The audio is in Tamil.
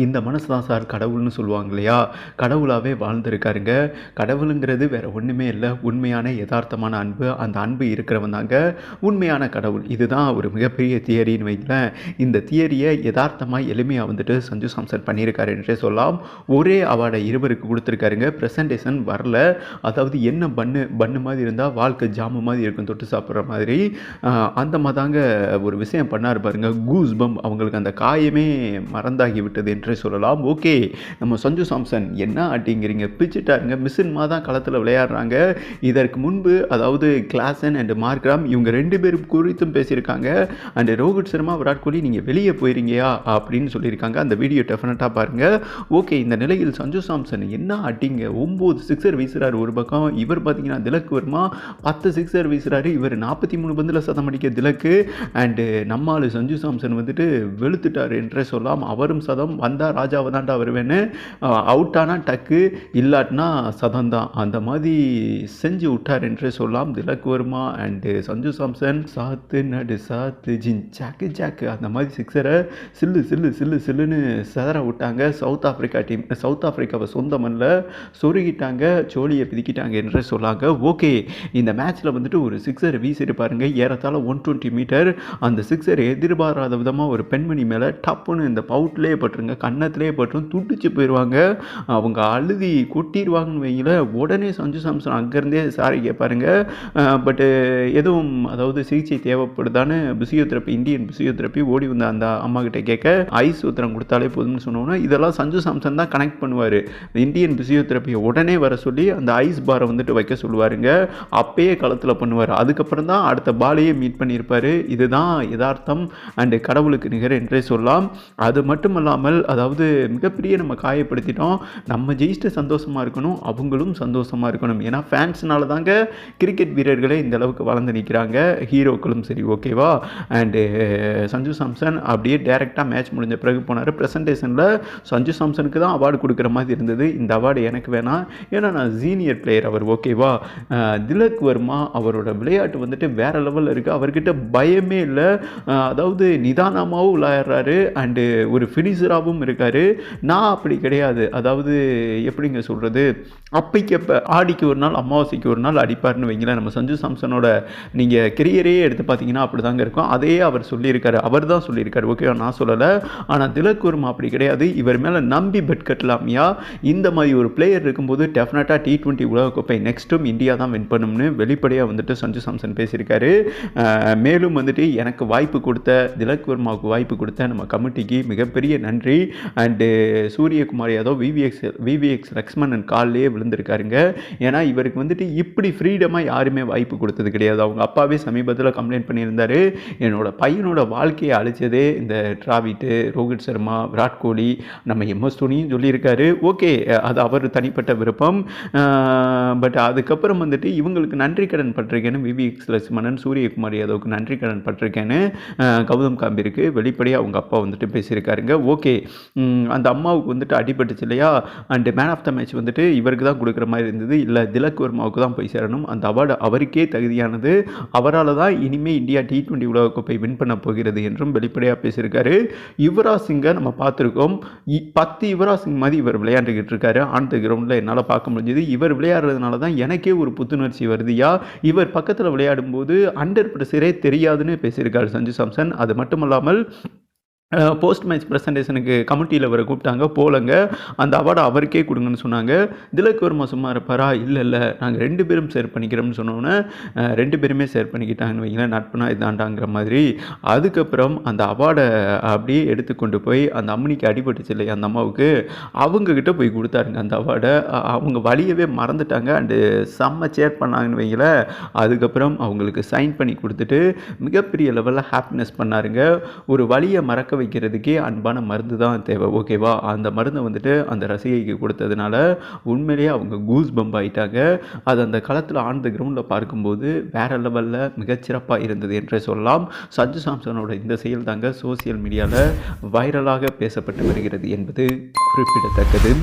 இந்த மனசு தான் சார் கடவுள்னு சொல்லுவாங்க இல்லையா? கடவுளாகவே வாழ்ந்திருக்காருங்க. கடவுளுங்கிறது வேற ஒன்றுமே இல்லை. உண்மையான யதார்த்தமான அன்பு. அந்த அன்பு இருக்கிறவன் தாங்க உண்மையான கடவுள். இதுதான் ஒரு மிகப்பெரிய தியரின்னு வைங்களேன். இந்த தியரியை யதார்த்தமாக எளிமையாக வந்துட்டு சஞ்சு சாம்சன் பண்ணியிருக்காரு என்றே சொல்லலாம். ஒரே அவார்டை இருவருக்கு கொடுத்துருக்காருங்க. ப்ரெசன்டேஷன் வரல. அதாவது என்ன பண்ணு பண்ணு மாதிரி இருந்தால் வாழ்க்கை ஜாமு மாதிரி இருக்கும் தொட்டு சாப்பிட்ற மாதிரி. அந்த மாதிரி தாங்க ஒரு விஷயம் பண்ணார் பாருங்க. கூஸ் பம் அவங்களுக்கு அந்த காயமே மறந்தாகி விட்டது என்றே சொல்லலாம். ஓகே நம்ம சஞ்சு சாம்சன் என்ன ஆட்டிங்கிறீங்க பிச்சுட்டாருங்க. மிஷின்மா தான் களத்தில் விளையாடுறாங்க. இதற்கு முன்பு அதாவது கிளாசன் அண்ட் மார்க்ராம் இவங்க ரெண்டு பேரும் குறித்தும் பேசியிருக்காங்க. அண்ட் ரோஹித் சர்மா விராட் கோலி நீங்கள் வெளியே போயிருங்கயா? அப்படின்னு சொல்லியிருக்காங்க. அந்த வீடியோ டெஃபினட்டாக பாருங்கள் ஓகே இந்த நிலையில் சஞ்சு சாம்சன் என்ன ஆட்டிங்க ஒம்பது சிக்ஸர் வீசுகிறார் ஒரு பக்கம். இவர் பார்த்தீங்கன்னா திலக் வர்மா. பத்து சிக்ஸர் வீசுகிறாரு இவர் நாற்பத்தி மூணு பந்தில் சதம் அடிக்க திலக்கு. அண்டு நம்மால் சஞ்சு சாம்சன் வந்துட்டு வெளுத்துட்டார் என்றே சொல்லலாம். அவரும் சதம். வந்தால் ராஜாவை தாண்டா வருவேன்னு அவுட் ஆனால் டக்கு இல்லாட்டினா சதம் தான். அந்த மாதிரி செஞ்சு விட்டார் என்றே சொல்லலாம். திலக் வர்மா அண்டு சஞ்சு சாம்சன் சாத்து நடு சாத்து ஜின் ஜாக்கு ஜாக்கு. அந்த மாதிரி சிக்ஸரை சில்லு சில்லு சில்லு சில்லுன்னு செதற விட்டாங்க. சவுத் ஆஃப்ரிக்கா டீம் சவுத் ஆஃப்ரிக்காவை சொந்த மண்ணில் சொருகிட்டாங்க சோழியை பிதிக்கிட்டாங்க என்றே சொல்லாங்க. ஓகே இந்த மேட்ச்சில் வந்துட்டு ஒரு சிக்ஸர் வீசியிருப்பாருங்க ஏறத்தாழ ஒன் டுவெண்ட்டி மீட்டர் அந்த சிக்ஸர் எதிர்பாராத விதமாக ஒரு பெண்மணி மேலே டப்புன்னு இந்த பவுட்லேயே பட்டுருங்க. கன்னத்திலே பட்டும் துடிச்சு போயிடுவாங்க. அவங்க அழுதி கொட்டிடுவாங்கன்னு வைங்கள உடனே சஞ்சு சாம்சன் அங்கேருந்தே சாரி கேட்பாருங்க. பட்டு எதுவும் அதாவது சிகிச்சை தேவைப்படுதான்னு பிசியோதெரப்பி இந்தியன் பிசியோதெரப்பி ஓடி வந்த அந்த அம்மா கிட்ட கேட்க ஐஸ் உத்தரம் கொடுத்தாலே போதும்னு சொன்னோன்னா இதெல்லாம் சஞ்சு சாம்சன் தான் கனெக்ட் பண்ணுவார். இந்தியன் பிசியோதெரப்பியை உடனே வர சொல்லி அந்த ஐஸ் பாரை வந்துட்டு வைக்க சொல்லுவாருங்க. அப்பயே களத்தில் பண்ணுவார். அதுக்கப்புறம் தான் அடுத்த பாலையே மீட் பண்ணியிருப்பார். இதுதான் யதார்த்தம். அண்டு கடவுளுக்கு நிகர் என்றே சொல்லலாம். அது மட்டும் இல்லாமல் அதாவது மிகப்பெரிய நம்ம காயப்படுத்திட்டோம். நம்ம ஜெயிச்சுட்டு சந்தோஷமாக இருக்கணும். அவங்களும் சந்தோஷமாக இருக்கணும். ஏன்னா ஃபேன்ஸ்னால தாங்க கிரிக்கெட் வீரர்களே இந்த அளவுக்கு வளர்ந்து நிற்கிறாங்க ஹீரோக்களும் சரி ஓகேவா அண்டு சஞ்சு சாம்சன் அப்படியே டேரெக்டாக மேட்ச் முடிஞ்ச பிறகு போனார். ப்ரெசன்டேஷனில் சஞ்சு சாம்சனுக்கு தான் அவார்டு கொடுக்குற மாதிரி இருந்தது. இந்த அவார்டு எனக்கு வேணாம். ஏன்னா நான் சீனியர் பிளேயர் அவர் ஓகேவா திலக் வர்மா அவரோட விளையாட்டு வந்துட்டு வேறு லெவலில் இருக்குது அவர்கிட்ட பயமே இல்லை. அதாவது நிதானமாகவும் விளையாடுறாரு. அண்டு ஒரு ஃபினிஷராகவும் இருக்கார். நான் அப்படி கிடையாது. அதாவது எப்படிங்க சொல்கிறது அப்பைக்கப்ப ஆடிக்கு ஒரு நாள் அமாவாசைக்கு ஒரு நாள் அடிப்பார்னு வைங்களேன். நம்ம சஞ்சு சாம்சனோட நீங்கள் கெரியரே எடுத்து பார்த்தீங்கன்னா அப்படி தாங்க இருக்கும். அதே அவர் சொல்லியிருக்காரு. அவர் தான் சொல்லியிருக்காரு. ஓகேவா நான் சொல்லலை. ஆனால் திலக் அப்படி கிடையாது. இவர் மேலே நம்பி பெட் கட்டலாமியா. இந்த மாதிரி ஒரு பிளேயர் இருக்கும்போது டெஃபினட்டாக டி டுவெண்ட்டி உலகக்கோப்பை நெக்ஸ்ட்டும் இந்தியா தான் வின் பண்ணும்னு வெளிப்படையாக வந்துட்டு சஞ்சு சாம்சன் பேசியிருக்காரு. மேலும் வந்துட்டு எனக்கு வாய்ப்பு கொடுத்த திலக் வர்மாவுக்கு வாய்ப்பு கொடுத்த நம்ம கமிட்டிக்கு மிகப்பெரிய நன்றி. And uh, Suryakumar Yadav VVS VVS Laxman காலிலே விழுந்திருக்காருங்க. ஏன்னா இவருக்கு வந்துட்டு இப்படி ஃப்ரீடமாக யாருமே வாய்ப்பு கொடுத்தது கிடையாது. அவங்க அப்பாவே சமீபத்தில் கம்ப்ளைண்ட் பண்ணியிருந்தாரு. என்னோட பையனோட வாழ்க்கையை அழிச்சதே இந்த டிராவிட்டு ரோஹித் சர்மா விராட் கோலி நம்ம எம்எஸ் தோனியும் சொல்லியிருக்காரு. ஓகே அது அவர் தனிப்பட்ட விருப்பம். பட் அதுக்கப்புறம் வந்துட்டு இவங்களுக்கு நன்றி கடன் பட்டிருக்கேன்னு விவிஎக்ஸ் லட்சுமணன் சூரியகுமார் யாதவுக்கு நன்றி கடன் பட்டிருக்கேன்னு கௌதம் காம்பிற்கு வெளிப்படையாக அவங்க அப்பா வந்துட்டு பேசியிருக்காருங்க. ஓகே அந்த அம்மாவுக்கு வந்துட்டு அடிபட்டுச்சு இல்லையா? And man of the match வந்துட்டு இவருக்கு தான் கொடுக்குற மாதிரி இருந்தது. இல்லை திலக் வர்மாவுக்கு தான் போய் சேரணும். அந்த அவார்டு அவருக்கே தகுதியானது. அவரால் தான் இனிமேல் இந்தியா டி டுவெண்ட்டி உலகக்கோப்பை வின் பண்ண போகிறது என்றும் வெளிப்படையாக பேசியிருக்காரு. யுவராஜ் சிங்கை நம்ம பார்த்துருக்கோம். இ- பத்து யுவராஜ் சிங் மாதிரி இவர் விளையாண்டுக்கிட்டு இருக்காரு. ஆன் த கிரவுண்டில் என்னால் பார்க்க முடிஞ்சது. இவர் விளையாடுறதுனால தான் எனக்கே ஒரு புத்துணர்ச்சி வருதுயா இவர் பக்கத்தில் விளையாடும்போது அண்டர் பிரஷரே தெரியாதுன்னு பேசியிருக்காரு சஞ்சு சாம்சன். அது மட்டும் இல்லாமல் போஸ்ட் மேட்ச் ப்ரெசன்டேஷனுக்கு கமிட்டியில் அவரை கூப்பிட்டாங்க. போலங்க அந்த அவார்டை அவருக்கே கொடுங்கன்னு சொன்னாங்க. திலக் வர்மா சும்மா இருப்பாரா? இல்லை இல்லை. நாங்கள் ரெண்டு பேரும் ஷேர் பண்ணிக்கிறோம்னு சொன்னோன்னே ரெண்டு பேருமே ஷேர் பண்ணிக்கிட்டாங்கன்னு வைங்களேன் நட்புனா இதாண்டாங்கிற மாதிரி. அதுக்கப்புறம் அந்த அவார்டை அப்படியே எடுத்து கொண்டு போய் அந்த அம்மனிக்கு அடிபட்டுச்சு இல்லையா அந்த அம்மாவுக்கு அவங்கக்கிட்ட போய் கொடுத்தாருங்க அந்த அவார்டை அவங்க வழியவே மறந்துட்டாங்க. அண்டு செம்ம சேர் பண்ணாங்கன்னு வைங்களேன் அதுக்கப்புறம் அவங்களுக்கு சைன் பண்ணி கொடுத்துட்டு மிகப்பெரிய லெவலில் ஹாப்பினஸ் பண்ணாருங்க. ஒரு வழியை மறக்க வைக்கிறதுக்கே அன்பான மருந்து தான் தேவை ஓகேவா? அந்த மருந்தை வந்துட்டு அந்த ரசிகைக்கு கொடுத்ததுனால உண்மையிலேயே அவங்க கூஸ் பம்ப் ஆயிட்டாங்க. அது அந்த களத்தில் ஆன் த கிரவுண்டில் பார்க்கும்போது வேற லெவலில் மிகச்சிறப்பாக இருந்தது என்றே சொல்லலாம். சஞ்சு சாம்சனோட இந்த செயல் தாங்க சோசியல் மீடியாவில் வைரலாக பேசப்பட்டு வருகிறது என்பது குறிப்பிடத்தக்கது.